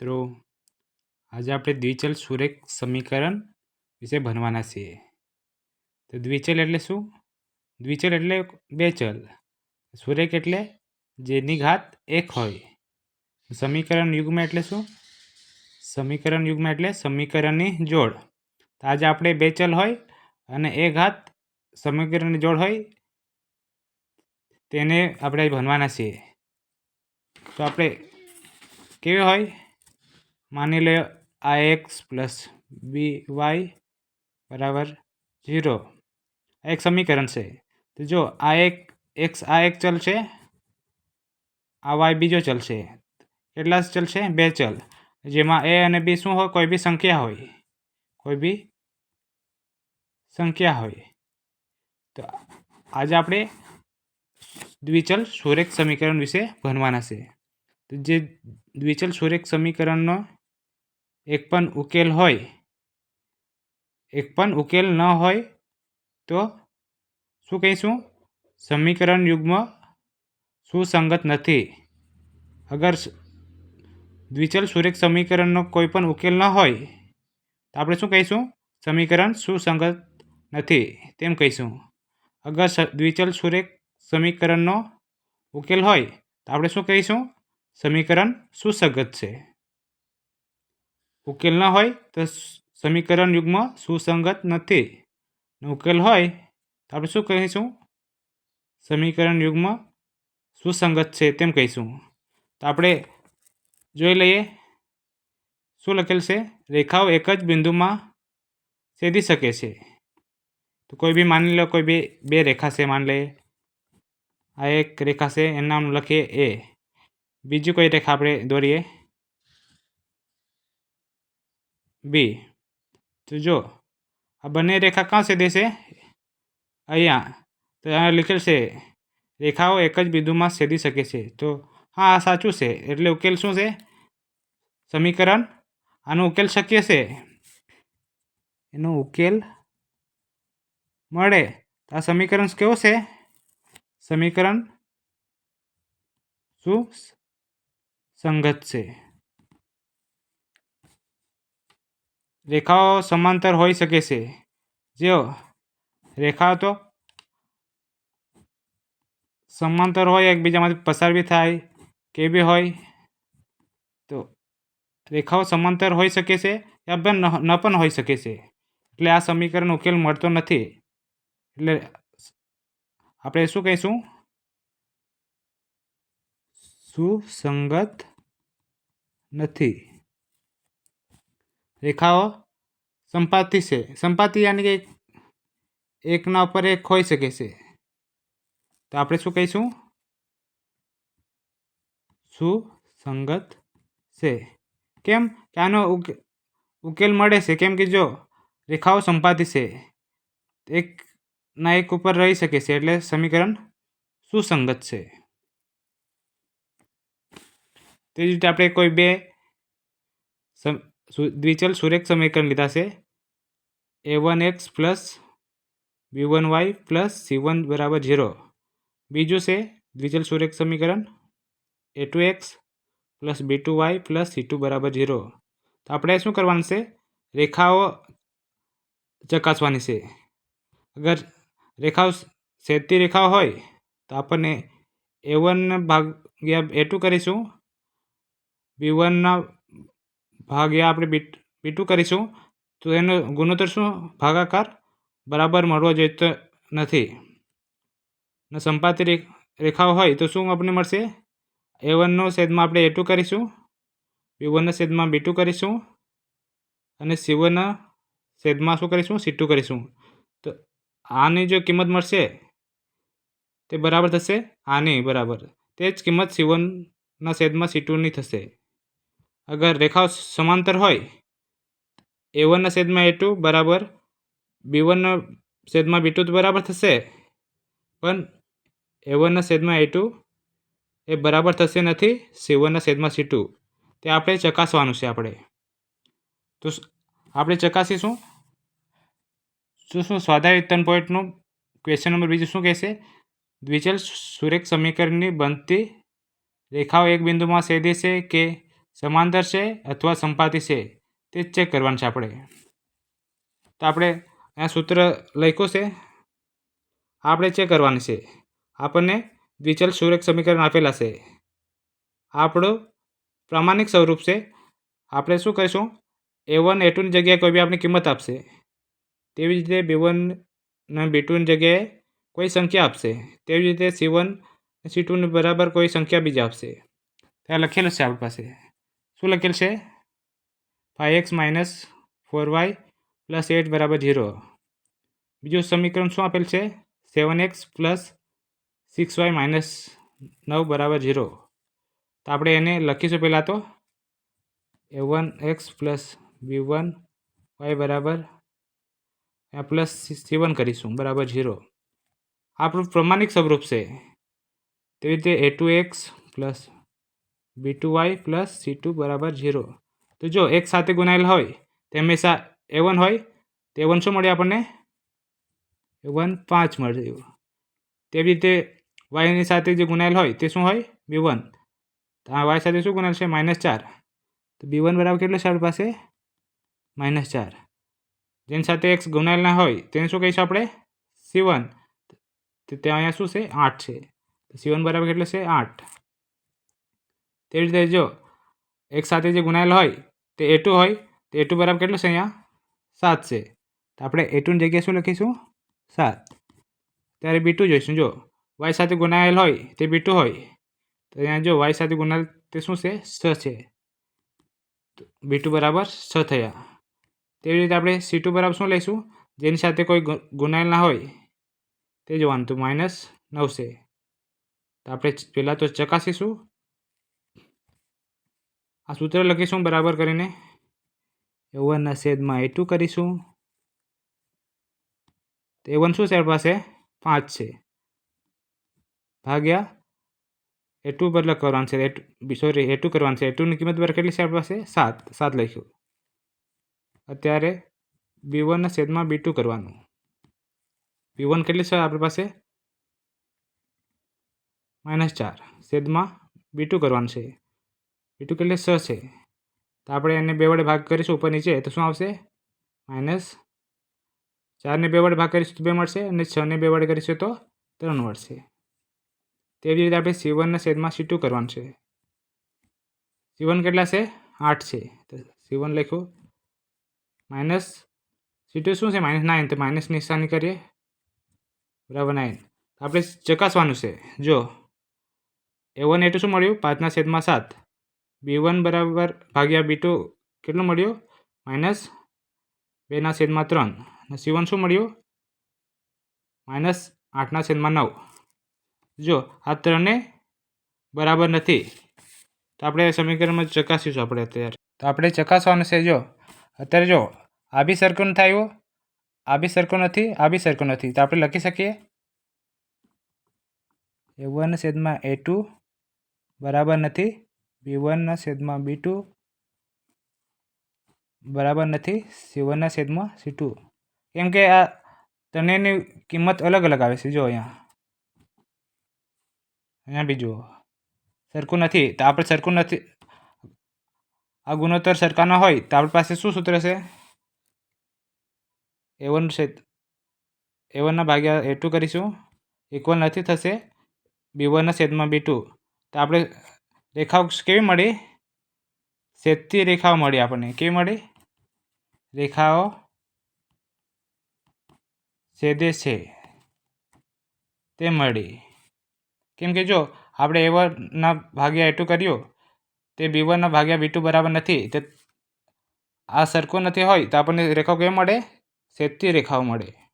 મિત્રો, આજે આપણે દ્વિચલ સુરેખ સમીકરણ વિશે ભણવાના છીએ. તો દ્વિચલ એટલે શું? દ્વિચલ એટલે બે ચલ. સુરેખ એટલે જેની ઘાત એક હોય. સમીકરણ યુગમાં એટલે શું? સમીકરણ યુગમાં એટલે સમીકરણની જોડ. તો આજે આપણે બે ચલ હોય અને એ ઘાત સમીકરણની જોડ હોય, તેને આપણે ભણવાના છીએ. તો આપણે કેવી હોય? માની લો આ એક્સ પ્લસ બી વાય બરાબર ઝીરો આ એક સમીકરણ છે. તો જો આ એક એક્સ આ એક ચલ છે આ વાય બીજો ચલ છે કેટલા ચલ છે બે ચલ. જેમાં એ અને બી શું હોય? કોઈ બી સંખ્યા હોય. કોઈ બી સંખ્યા હોય. તો આજે આપણે દ્વિચલ સુરેખ સમીકરણ વિશે ભણવાના છે. તો જે દ્વિચલ સુરેખ સમીકરણનો એક પણ ઉકેલ હોય, એક પણ ઉકેલ ન હોય, તો શું કહીશું? સમીકરણ યુગ્મ સુસંગત નથી. અગર દ્વિચલ સુરેખ સમીકરણનો કોઈ પણ ઉકેલ ન હોય, તો આપણે શું કહીશું? સમીકરણ સુસંગત નથી, તેમ કહીશું. અગર દ્વિચલ સુરેખ સમીકરણનો ઉકેલ હોય, તો આપણે શું કહીશું? સમીકરણ સુસંગત છે. ઉકેલ ન હોય તો સમીકરણ યુગ્મ સુસંગત નથી. ને ઉકેલ હોય તો આપણે શું કહીશું? સમીકરણ યુગ્મ સુસંગત છે તેમ કહીશું. તો આપણે જોઈ લઈએ. શું લખેલ છે? રેખાઓ એક જ બિંદુમાં છેદી શકે છે. તો કોઈ બી માની લો કોઈ બી બે રેખા છે માની લઈએ. આ એક રેખા છે, એનું નામ લખીએ એ બીજી કોઈ રેખા આપણે દોરીએ. બી. તો જો, આ બંને રેખા ક્યાં છેદે છે અહીંયા. તો અહીંયા લખેલ છે, રેખાઓ એક જ બિંદુમાં છેદી શકે છે. તો હા, આ સાચું છે. એટલે ઉકેલ શું છે? સમીકરણ. આનો ઉકેલ શક્ય છે. એનો ઉકેલ મળે. આ સમીકરણ કેવું છે? સમીકરણ શું? સંગત છે. રેખાઓ સમાંતર હોઈ શકે છે. જો રેખાઓ તો સમાંતર હોય, એકબીજામાંથી પસાર બી થાય, કે બી હોય, તો રેખાઓ સમાંતર હોઈ શકે છે યા ન પણ હોઈ શકે છે. એટલે આ સમીકરણ ઉકેલ મળતો નથી. એટલે આપણે શું કહીશું? સુસંગત નથી. રેખાઓ સંપાતી છે. સંપાતી યાની કે એકના ઉપર એક હોઈ શકે છે. તો આપણે શું કહીશું? સુસંગત છે. કેમ? કે આનો ઉકેલ મળે છે. કેમ કે જો રેખાઓ સંપાતી છે એક ના એક ઉપર રહી શકે છે. એટલે સમીકરણ સુસંગત છે. તે જ રીતે આપણે કોઈ બે દ્વિચલ સુરેખ સમીકરણ લીધા છે. A one X plus B one Y plus C one બરાબર ઝીરો બીજું છે દ્વિચલ સુરેખ સમીકરણ. A two X plus B two Y plus C two બરાબર ઝીરો તો આપણે શું કરવાનું છે? રેખાઓ ચકાસવાની છે. અગર રેખાઓ સેતી રેખાઓ હોય, તો આપણને એ વન ભાગ્યા એ ટુ કરીશું. બી વનના ભાગ્યા આપણે બીટ, બીટું કરીશું. તો એનો ગુણોત્તર શું? ભાગાકાર બરાબર મળવો જોઈએ તો નથી. ને સંપાતી રેખાઓ હોય તો શું આપણને મળશે? એ વનનો છેદમાં આપણે એ કરીશું. બી વનના છેદમાં બી કરીશું. અને સી વનના છેદમાં શું કરીશું? સી કરીશું. તો આની જો કિંમત મળશે, તે બરાબર થશે? આની બરાબર. તે જ કિંમત સી વનના છેદમાં સી ટુની થશે. અગર રેખાઓ સમાંતર હોય એ વનના છેદમાં એ ટુ બરાબર બી વનના છેદમાં બી ટુ તો બરાબર થશે. પણ એ વનના છેદમાં એ ટુ એ બરાબર થશે નથી સી વનના છેદમાં સી ટુ તે આપણે ચકાસવાનું છે આપણે. તો આપણે ચકાસીશું. શું શું સ્વાધારિત ત્રણ પોઈન્ટનું ક્વેશ્ચન નંબર બીજું શું કહેશે? દ્વિચલ સુરેખ સમીકરણની બનતી રેખાઓ એક બિંદુમાં છેદે છે કે સમાંતર છે અથવા સંપાતી છે તે ચેક કરવાનું છે આપણે તો આપણે અહીંયા સૂત્ર લખ્યું છે આપણે ચેક કરવાનું છે આપણને દ્વિચલ સુરેખ સમીકરણ આપેલા છે આપણું પ્રામાણિક સ્વરૂપ છે આપણે શું કરીશું એ વન એ ટુની જગ્યાએ કોઈ બી આપણી કિંમત આપશે, તેવી જ રીતે બી વન અને બી ટુની જગ્યાએ કોઈ સંખ્યા આપશે, તેવી જ રીતે સી વન સી ટુની બરાબર કોઈ સંખ્યા બીજી આપશે. ત્યાં લખેલું છે આપણી પાસે. શું લખેલ છે? Five X minus four Y plus eight બરાબર ઝીરો બીજું સમીકરણ શું આપેલ છે? Seven X plus six Y minus નવ બરાબર ઝીરો તો આપણે એને લખીશું પહેલાં તો. A one X plus B one Y બરાબર પ્લસ સી કરીશું, બરાબર ઝીરો આપણું પ્રમાણિક સ્વરૂપ છે. તેવી રીતે A two X plus B two Y plus C two બરાબર ઝીરો. તો જો એક સાથે ગુણાયેલ હોય, તે હંમેશા એ વન હોય, તે વન શું મળે આપણને? એ વન પાંચ મળ્યું તેવી રીતે વાયની સાથે જે ગુણાયેલ હોય, તે શું હોય? B one. તો આ વાય સાથે શું ગુણાયેલ છે? માઇનસ ચાર. તો બી વન બરાબર કેટલું છે આપણી પાસે? માઇનસ ચાર. જેની સાથે એક્સ ગુણાયેલ ના હોય, તેને શું કહીશું આપણે? C one. તો ત્યાં અહીંયા શું છે? આઠ છે. તો સી વન બરાબર કેટલું છે? આઠ. તેવી રીતે જો, એક સાથે જે ગુણાયેલ હોય, તે એ ટુ હોય, તો એ ટુ બરાબર કેટલું છે અહીંયા? સાત છે. તો આપણે એ ટુની જગ્યાએ શું લખીશું? સાત. ત્યારે બી ટુ જોઈશું. જો વાય સાથે ગુણાયેલ હોય, તે બી ટુ હોય. તો અહીંયા જો વાય સાથે ગુણાયેલ, તે શું છે? છ છે. બી ટુ બરાબર છ થયા. તેવી રીતે આપણે સી ટુ બરાબર શું લઈશું? જેની સાથે કોઈ ગુનાયેલ ના હોય, તે જોવાનું તો માઇનસ નવ છે. તો આપણે પહેલાં તો ચકાસીશું. આ સૂત્ર લખીશું બરાબર કરીને. એ વનના છેદમાં એ ટુ કરીશું. તો એ વન શું છે? પાસે પાંચ છે. ભાગ્યા એ ટુ બદલે કરવાનું છે. એ સોરી, એ ટુ કરવાનું છે. એ ટુની કિંમત બરાબર કેટલી છે? પાસે સાત. સાત લખ્યું. અત્યારે બી વનના છેદમાં બી ટુ કરવાનું. બી વન કેટલી છે આપણી પાસે? માઇનસ ચાર. છેદમાં બી ટુ કરવાનું છે. બી કેટલી છ છે. તો આપણે એને બે વડે ભાગ કરીશું ઉપર નીચે, તો શું આવશે? માઇનસ ચારને બે વડે ભાગ કરીશું તો બે મળશે અને છને બે વડે કરીશું તો ત્રણ મળશે. તેવી રીતે આપણે સી વનના છેદમાં સી ટુ કરવાનું છે. સી વન કેટલા છે? આઠ છે. તો સી વન લખ્યું. માઇનસ સી ટુ શું છે? Minus nine. તો માઇનસ નિશાની કરીએ. બરાબર નાઇન. આપણે ચકાસવાનું છે. જો એ વન એ શું મળ્યું? પાંચના છેદમાં સાત. બી વન બરાબર ભાગ્યા બી ટુ કેટલું મળ્યું? માઇનસ બેના છેદમાં ત્રણ. અને સી વન શું મળ્યું? માઇનસ આઠના છેદમાં નવ. જો, આ ત્રણે બરાબર નથી. તો આપણે સમીકરણમાં ચકાસીશું આપણે અત્યારે. તો આપણે ચકાસવાનું છે, જો. અત્યારે જો, આ બી સરખું નથી આવ્યું આ બી સરખું નથી, આ બી સરખું નથી. તો આપણે લખી શકીએ? એ વન છેદમાં એ ટુ બરાબર નથી. બી વનના છેદમાં બી ટુ બરાબર નથી, સી વનના છેદમાં સી ટુ. કેમ કે આ ત્રણેયની કિંમત અલગ અલગ આવે છે, જો અહીંયા. અહીંયા બી જુઓ. સરખું નથી, તો આપણે સરખું નથી, આ ગુણોત્તર સરખાનો હોય, તો આપણી પાસે શું સૂત્ર છે? એ વન છે એ વનના ભાગ્યા એ ટુ કરીશું. ઇક્વલ નથી થશે, બી વનના છેદમાં બી ટુ. તો આપણે રેખાઓ કેવી મળી? છેદતી રેખાઓ મળી આપણને. કેવી મળી? રેખાઓ છેદે છે. તે મળી. કેમ કે જો આપણે એ વનના ભાગ્યા એ કર્યું, તે બી વનના ભાગ્યા બી બરાબર નથી, તે આ સરખું નથી હોય તો આપણને રેખાઓ કેવી મળે? છેદતી રેખાઓ મળે.